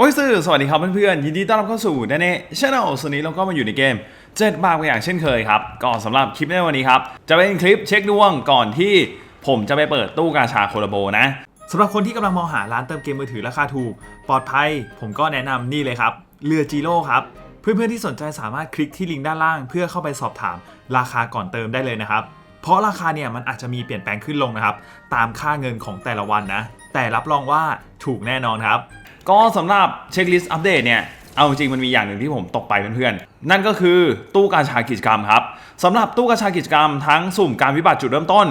โอ้ยสื่อสวัสดีครับเพื่อนๆ ยินดีต้อนรับเข้าสู่แน่ช anel ส่วนนี้เราก็มาอยู่ในเกมเจ็ดบาทอย่างเช่นเคยครับ ก่อนสำหรับคลิปในวันนี้ครับ จะเป็นคลิปเช็คดวงก่อนที่ผมจะไปเปิดตู้กาชาโคลาโบนะสำหรับคนที่กำลังมองหาร้านเติมเกมมือถือราคาถูก ปลอดภัย ผมก็แนะนำนี่เลยครับ เรือจีโร่ครับ เพื่อนๆที่สนใจสามารถคลิกที่ลิงก์ด้านล่าง เพื่อเข้าไปสอบถามราคาก่อนเติมได้เลยนะครับ เพราะราคาเนี่ยมันอาจจะมีเปลี่ยนแปลงขึ้นลงนะครับ ตามค่าเงินของแต่ละวันนะ แต่รับรองว่าถูกแน่นอนครับ ก็สำหรับเช็คลิสต์อัปเดตเนี่ยเอาจริงมันมีอย่างหนึ่งที่ผมตกไปเพื่อนๆ นั่นก็คือตู้กาชากิจกรรมครับสำหรับตู้กาชากิจกรรมทั้งสุ่มการวิบัติจุดเริ่มต้น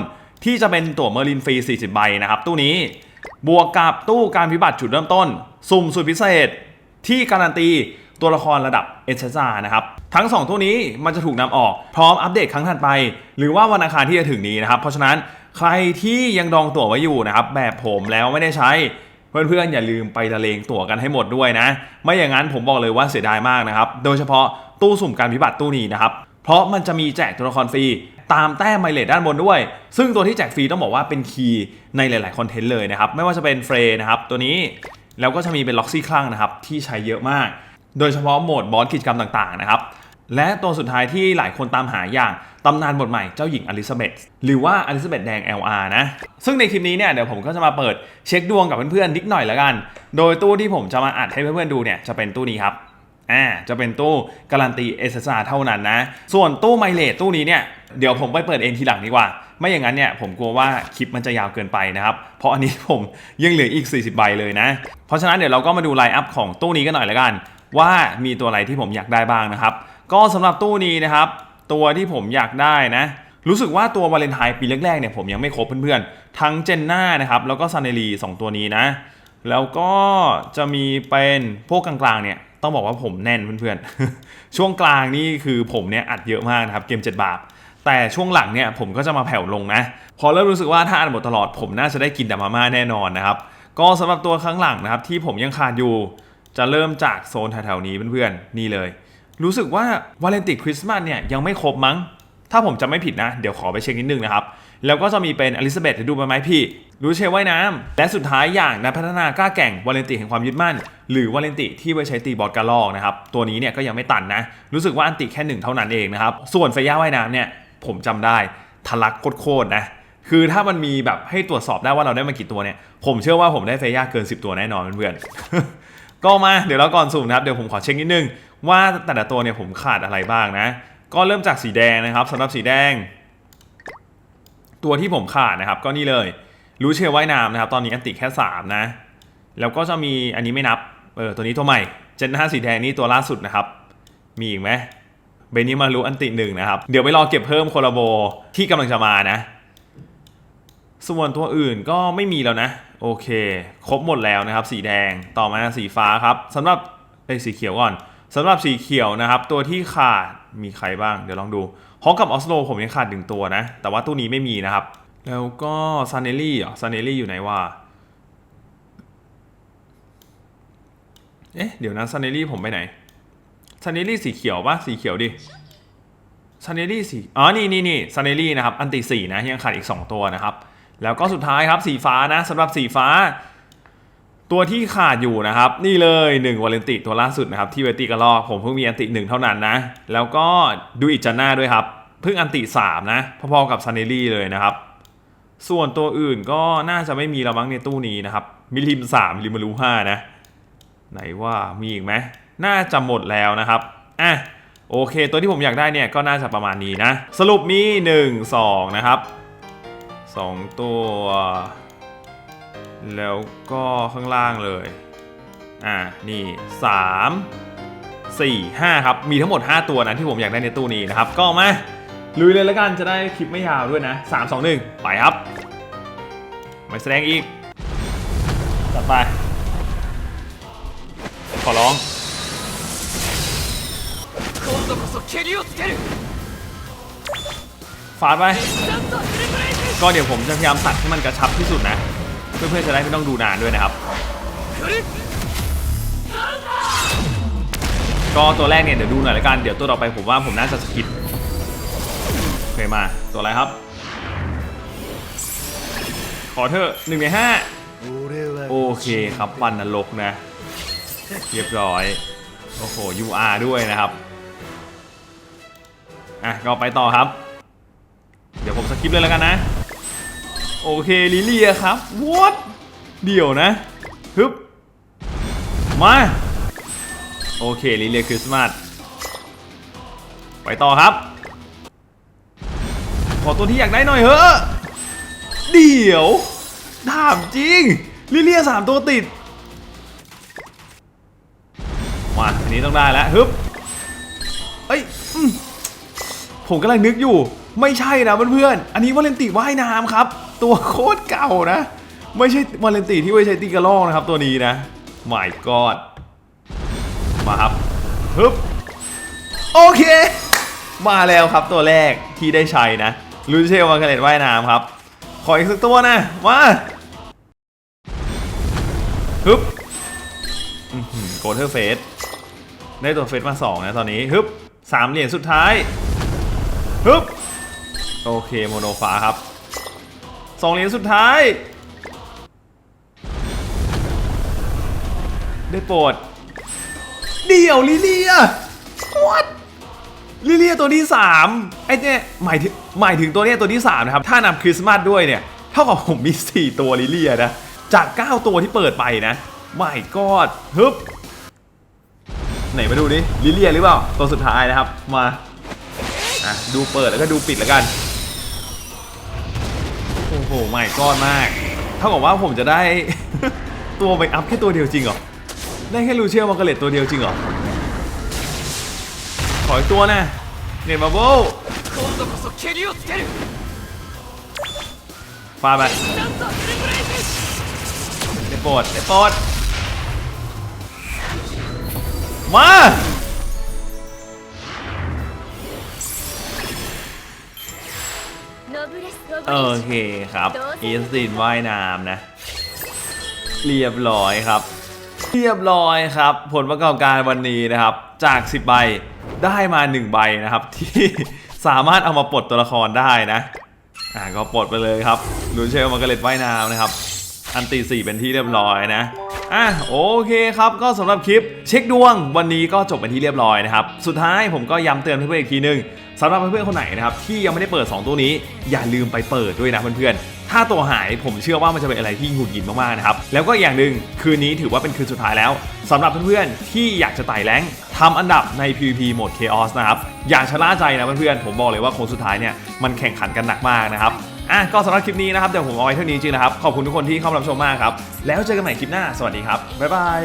ที่จะเป็นตั๋วเมอร์ลินฟรี 40 ใบนะครับตู้นี้ บวกกับตู้การวิบัติจุดเริ่มต้น สุ่มสุดพิเศษ ที่การันตีตัวละครระดับเอเชซ่านะครับทั้ง 2 ตู้นี้มันจะถูกนำออกพร้อมอัปเดตครั้งถัดไป หรือว่าวันอังคารที่จะถึงนี้นะครับเพราะฉะนั้นใครที่ยังดองตั๋วไว้อยู่นะครับแบบผมแล้วไม่ได้ใช้ เพื่อนๆอย่าลืมไปละเลงตั๋วกันให้หมดด้วยนะ ไม่อย่างนั้นผมบอกเลยว่าเสียดายมากนะครับ โดยเฉพาะตู้สุ่มการวิบัติตู้นี้นะครับ เพราะมันจะมีแจกตัวละครฟรีตามแต้มไมเลทด้านบนด้วย ซึ่งตัวที่แจกฟรีต้องบอกว่าเป็นคีย์ในหลายๆคอนเทนต์เลยนะครับ ไม่ว่าจะเป็นเฟรนะครับตัวนี้ แล้วก็จะมีเป็นล็อกซี่คลั่งนะครับที่ใช้เยอะมาก โดยเฉพาะโหมดบอสกิจกรรมต่างๆนะครับ และตัวสุดท้ายที่หลายคนตามหาอย่างตำนานบทใหม่เจ้าหญิงอลิซาเบธหรือว่าอลิซาเบธแดง LR นะ ซึ่งในคลิปนี้เนี่ยเดี๋ยวผมก็จะมาเปิดเช็คดวงกับเพื่อนๆนิดหน่อยละกัน โดยตู้ที่ผมจะมาอัดให้เพื่อนๆดูเนี่ยจะเป็นตู้นี้ครับอ่าจะเป็นตู้การันตีเอสซาเท่านั้นนะ ส่วนตู้ไมเลทตู้นี้เนี่ยเดี๋ยวผมไปเปิดเองทีหลังดีกว่า ไม่อย่างนั้นเนี่ยผมกลัวว่าคลิปมันจะยาวเกินไปนะครับ เพราะอันนี้ผมยังเหลืออีก 40 ใบเลยนะ เพราะฉะนั้นเดี๋ยวเราก็มาดูไลน์อัพของตู้นี้กันหน่อยละกัน ว่ามีตัวอะไรที่ผมอยากได้บ้างนะครับ ก็สำหรับตู้นี้นะครับ ตัวที่ผมอยากได้นะ รู้สึกว่าตัววาเลนไทน์ปีแรกๆเนี่ยผมยังไม่ครบเพื่อนๆ ทั้งเจนน่านะครับแล้วก็ซานเนลีสองตัวนี้นะ แล้วก็จะมีเป็นพวกกลางๆเนี่ยต้องบอกว่าผมแน่นเพื่อนๆ ช่วงกลางนี่คือผมเนี่ยอัดเยอะมากนะครับเกม 7 บาทแต่ช่วงหลังเนี่ยผมก็จะมาแผ่วลงนะ พอเริ่มรู้สึกว่าถ้าอ่านบทตลอดผมน่าจะได้กินแต่มาม่าแน่นอนนะครับ ก็สำหรับตัวข้างหลังนะครับที่ผมยังขาดอยู่ จะเริ่มจากโซนแถวๆนี้เพื่อนๆนี่เลย รู้สึกว่าวาเลนติคริสต์มาสเนี่ยยังไม่ครบมั้ง ถ้าผมจำไม่ผิดนะ เดี๋ยวขอไปเช็คนิดนึงนะครับ แล้วก็จะมีเป็นอลิซาเบธดูไปไหมพี่รู้เชว่ายน้ำและสุดท้ายอย่างนักพัฒนากล้าแก่งวาเลนติแห่งความยึดมั่น หรือวาเลนติที่ไว้ใช้ตีบอสกระลอกนะครับ ตัวนี้เนี่ยก็ยังไม่ตันนะ รู้สึกว่าอันติแค่หนึ่งเท่านั้นเองนะครับ ส่วนเฟย่าว่ายน้ำเนี่ยผมจำได้ทะลักโคตรๆนะคือถ้ามันมีแบบให้ตรวจสอบได้ว่าเราได้มากี่ตัวเนี่ย ผมเชื่อว่าผมได้เฟย่าเกิน 10 ตัวแน่นอนเพื่อนๆก็มาเดี๋ยวเราก่อนสุ่มนะครับ เดี๋ยวผมขอเช็คนิดนึง ว่าแต่ละตัวเนี่ยผมขาดอะไรบ้างนะ ก็เริ่มจากสีแดงนะครับสำหรับสีแดง ตัวที่ผมขาดนะครับ ก็นี่เลยรู้เชื่อว่ายน้ำนะครับ ตอนนี้อันติแค่ 3 นะ แล้วก็จะมีอันนี้ไม่นับเออตัวนี้ตัวใหม่เจนห้าสีแดงนี่ตัวล่าสุดนะครับ มีอีกไหมเบนิมารุอันติหนึ่งนะครับ เดี๋ยวไปรอเก็บเพิ่มโคลาโบที่กำลังจะมานะ ส่วนตัวอื่นก็ไม่มีแล้วนะ โอเค ครบหมดแล้วนะครับ สีแดงต่อมาสีฟ้าครับสำหรับไอ้สีเขียวก่อน สำหรับสีเขียวนะครับ ตัวที่ขาดมีใครบ้าง เดี๋ยวลองดูฮอกกับออสโลผมยังขาดหนึ่งตัวนะ แต่ว่าตู้นี้ไม่มีนะครับ แล้วก็ซานเนลลี่อะซานเนลลี่อยู่ไหนวะเอ๊ะเดี๋ยวนะซานเนลลี่ผมไปไหนซานเนลลี่สีเขียวปะสีเขียวดิซานเนลลี่สีอ๋อนี่นี่นี่ซานเนลลี่นะครับอันติสี่นะยังขาดอีก 2 ตัวนะครับ แล้วก็สุดท้ายครับสีฟ้านะสำหรับสีฟ้า ตัวที่ขาดอยู่นะครับ นี่เลย1วาเลนติตัวล่าสุดนะครับที่เวติกระลอกผมเพิ่งมีอันติหนึ่งเท่านั้นนะ แล้วก็ดูอิจันน่าด้วยครับ เพิ่งอันติ3นะพอๆกับซานเนลลี่เลยนะครับ ส่วนตัวอื่นก็น่าจะไม่มีแล้วมั้งในตู้นี้นะครับมิลิม3มิลิมารู5นะ ไหนว่ามีอีกไหมน่าจะหมดแล้วนะครับอะโอเค ตัวที่ผมอยากได้เนี่ยก็น่าจะประมาณนี้นะ สรุปมี 1 2 นะครับ 2 ตัว แล้วก็ข้างล่างเลย อ่า นี่ 3 4 5 ครับ มีทั้งหมด 5 ตัวนะที่ผมอยากได้ในตู้นี้นะครับ ก็มาลุยเลยแล้วกันจะได้คลิปไม่ยาวด้วยนะ 3 2 1 ไปครับ ไม่แสดงอีก ต่อไป ขอร้องฟาดไป ก็เดี๋ยวผมจะพยายามตัดให้มันกระชับที่สุดนะ เพื่อนๆจะได้ไม่ต้องดูนานด้วยนะครับ ก็ตัวแรกเนี่ยเดี๋ยวดูหน่อยละกัน เดี๋ยวตัวต่อไปผมว่าผมน่าจะสกิปโอเคมาตัวอะไรครับ ขอเธอหนึ่งในห้าโอเคครับปันนรกนะ เรียบร้อย โอ้โห UR ด้วยนะครับอะก็ไปต่อครับ เดี๋ยวผมสกิปเลยแล้วกันนะ โอเคลิเลียครับ what เดี๋ยวนะฮึบมาโอเคลิเลียคริสต์มาสไปต่อครับ ขอตัวที่อยากได้หน่อยเถอะเดี๋ยวถามจริงลิเลียสามตัวติดมาอันนี้ต้องได้แล้วฮึบเอ้ยอมผมกำลังนึกอยู่ไม่ใช่นะเพื่อนๆ อันนี้วาเลนติว่ายน้ำครับ ตัวโคตรเก่านะ ไม่ใช่วาเลนติที่ไว้ใช้ตีกระลอกนะครับตัวนี้นะ my god มาครับฮึบโอเค มาแล้วครับตัวแรกที่ได้ใช้นะลูเชลมาเกเลตว่ายน้ำครับ ขออีกสักตัวนะ มาฮึบโกลเทอร์เฟสได้ตัวเฟสมาสองนะตอนนี้ฮึบสามเหรียญสุดท้ายฮึบโอเคโมโนฟ้าครับ สองเหรียญสุดท้าย ได้โปรด เดี่ยวลิเลีย what ลิเลียตัวที่ 3 ไอ้เนี่ยหมายถึงหมายถึงตัวเนี้ยตัวที่ 3 นะครับ ถ้านับคริสต์มาสด้วยเนี่ย เท่ากับผมมี 4 ตัวลิเลียนะ จาก 9 ตัวที่เปิดไปนะไม่กอดฮึบไหนมาดูดิลิเลียหรือเปล่า ตัวสุดท้ายนะครับมาอะดูเปิดแล้วก็ดูปิดแล้วกัน โอ้โหใหม่ก้อนมาก เท่ากับว่าผมจะได้ ตัวไปอัพแค่ตัวเดียวจริงเหรอ ได้แค่ลูเชียมอร์กเลตตัวเดียวจริงเหรอ ขออีกตัวนะเนมาโบฟาไปเด้โปรดได้ปรดมา โอレスเคครับอีสตินว่ายน้ำนะ เรียบร้อยครับ เรียบร้อยครับ ผลประกอบการวันนี้นะครับ จาก 10 ใบได้มา 1 ใบนะครับ ที่สามารถเอามาปลดตัวละครได้นะ อ่าก็ปลดไปเลยครับลูเชลมาร์กาเล็ตว่ายน้ำนะครับ อันตีสี่เป็นที่เรียบร้อยนะอะโอเคครับก็สำหรับคลิปเช็คดวงวันนี้ก็จบเป็นที่เรียบร้อยนะครับสุดท้ายผมก็ย้ำเตือนเพื่อนๆอีกทีนึงสำหรับเพื่อนๆคนไหนนะครับที่ยังไม่ได้เปิด 2 ตัวนี้ อย่าลืมไปเปิดด้วยนะเพื่อนๆถ้าตัวหายผมเชื่อว่ามันจะเป็นอะไรที่หงุดหงิดมากๆนะครับแล้วก็อย่างหนึ่งคืนนี้ถือว่าเป็นคืนสุดท้ายแล้วสำหรับเพื่อนๆที่อยากจะไต่แรงทำอันดับใน PVP โหมด Chaos นะครับอย่าชะล่าใจนะเพื่อนๆผมบอกเลยว่าโค้งสุดท้ายเนี่ยมันแข่งขันกันหนักมากนะครับ อะก็สำหรับคลิปนี้นะครับเดี๋ยวผมเอาไว้เท่านี้จริงนะครับ ขอบคุณทุกคนที่เข้ามารับชมมากครับ แล้วเจอกันใหม่คลิปหน้า สวัสดีครับ บ๊ายบาย